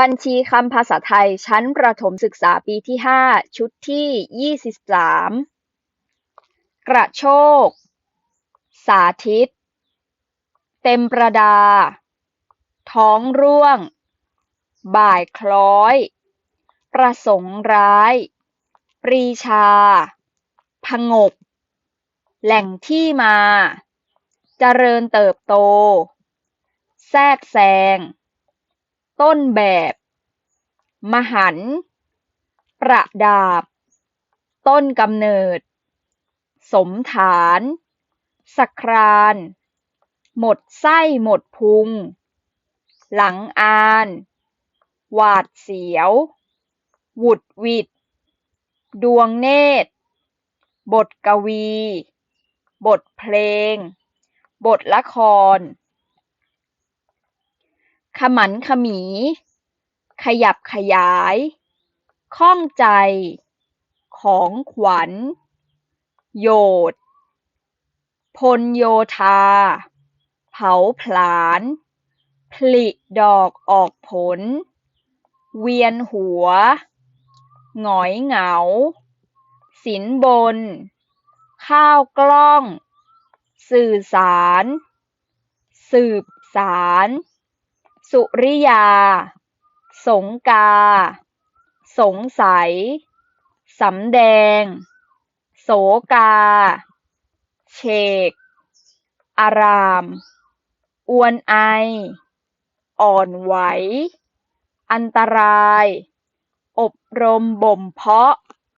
บัญชีคำภาษาไทยชั้นประถมศึกษาปีที่ห้าชุดที่ยี่สิบสามกระโชก สาธิต เต็มประดา ท้องร่วง บ่ายคล้อย ประสงค์ร้าย ปรีชาผงก แหล่งที่มา เจริญเติบโต แทรกแซง ต้นแบบ มหันต์ประดาบ ต้นกำเนิด สมฐาน สคราน หมดไส้หมดพุง หลังอาน หวาดเสียว หวุดหวิด ดวงเนตร บทกวี บทเพลง บทละคร ขมันขมี ขยับขยาย ข้องใจ ของขวัญ โยธพลโยธา เผาผลาญ ผลิดอกออกผล เวียนหัว หงอยเหงา สินบน ข้าวกล้อง สื่อสาร สืบสาร สุริยา สงกา สงสัย สำแดง โสกาเฉกอาราม อวนไอ อ่อนไหว อันตราย อบรมบ่มเพาะ